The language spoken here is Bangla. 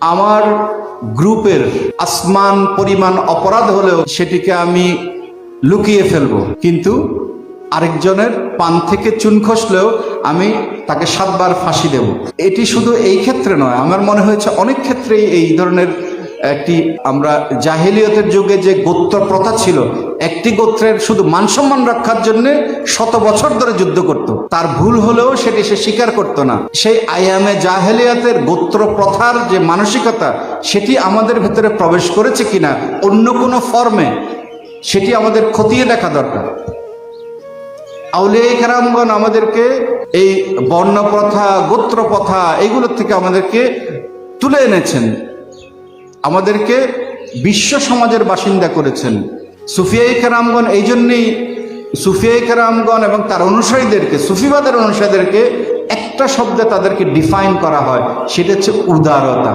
আমার গ্রুপের আসমান পরিমাণ অপরাধ হলেও সেটিকে আমি লুকিয়ে ফেলব। কিন্তু আরেকজনের পান থেকে চুন খসলেও আমি তাকে সাতবার ফাঁসি দেব। এটি শুধু এই ক্ষেত্রে নয়, আমার মনে হয়েছে অনেক ক্ষেত্রেই এই ধরনের একটি আমরা জাহেলিয়তের যুগে যে গোত্র প্রথা ছিল একটি গোত্রের শুধু মানসম্মান রক্ষার জন্য শত বছর ধরে যুদ্ধ করত। তার ভুল হলেও সেটি সে স্বীকার করত না। সেই আয়ামে জাহেলিয়াতের গোত্র প্রথার যে মানসিকতা, সেটি আমাদের ভেতরে প্রবেশ করেছে কিনা, অন্য কোনো ফর্মে সেটি আমাদের খতিয়ে দেখা দরকার। আউলিয়া কেরামগণ আমাদেরকে এই বর্ণ প্রথা, গোত্র প্রথা এইগুলোর থেকে আমাদেরকে তুলে এনেছেন। আমাদেরকে বিশ্ব সমাজের বাসিন্দা করেছেন। সুফিয়াই কেরামগণ এই জন্যেই সুফিয়াই কেরামগণ এবং তার অনুসারীদেরকে, সুফিবাদের অনুসারীদেরকে একটা শব্দে তাদেরকে ডিফাইন করা হয়, সেটা হচ্ছে উদারতা।